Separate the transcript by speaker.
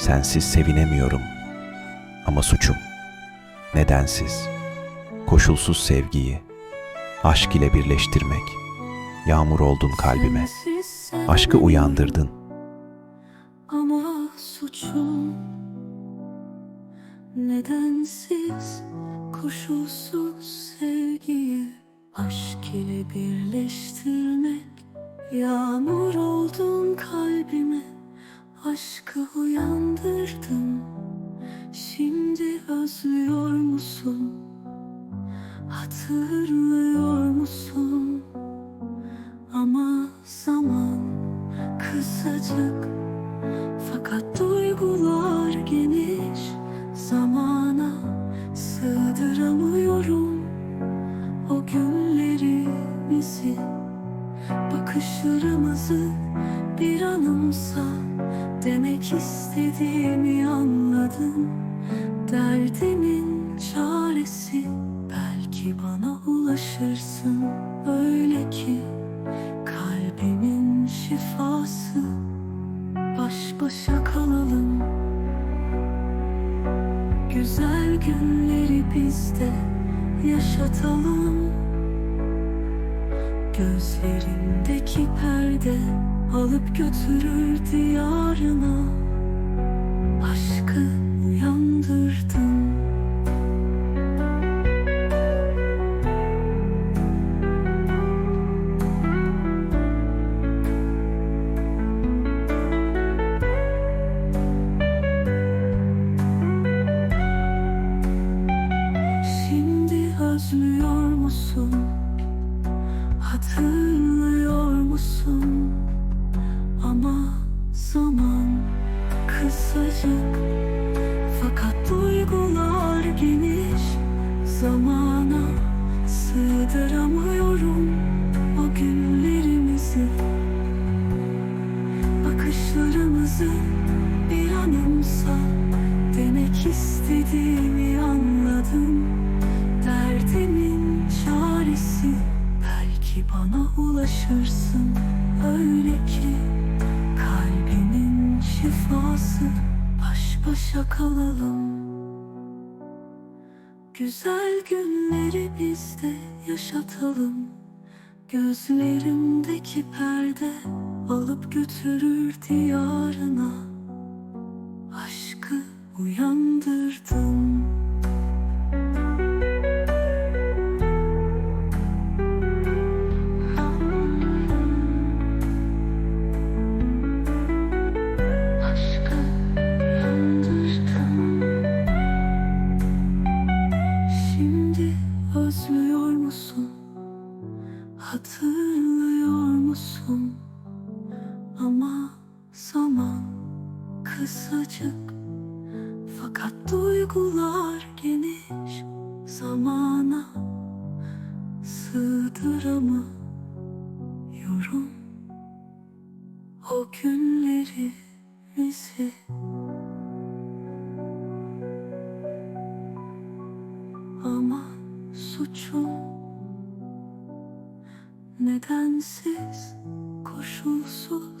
Speaker 1: Sensiz sevinemiyorum. Ama suçum. Nedensiz. Koşulsuz sevgiyi. Aşk ile birleştirmek. Yağmur oldun kalbime. Aşkı uyandırdın.
Speaker 2: Ama suçum Nedensiz koşulsuz sevgiyi Aşk ile birleştirmek Yağmur oldun kalbime Aşkı uyandırdın Şimdi özlüyor musun? Hatırlıyor musun? Ama zaman kısacık Fakat duygular geniş Zamana sığdıramıyorum O günlerimizi Bakışlarımızı bir anımsa Demek istediğimi anladın. Derdimin çaresi Belki bana ulaşırsın. Öyle ki Kalbimin şifası Baş başa kalalım. Güzel günleri bizde yaşatalım. Gözlerindeki perde alıp götürür diyarına Aşkı Fakat duygular geniş Zamana sığdıramıyorum O günlerimizi. Bakışlarımızı bir anımsa Demek istediğimi anladım. Derdimin çaresi Belki bana ulaşırsın Başa kalalım Güzel günleri bizde yaşatalım. Gözlerimdeki perde alıp götürür diyarına. Aşkı uyandırdım kısacık Fakat duygular geniş Zamana sığdıramıyorum. O günlerimizi Ama suçum nedensiz koşulsuz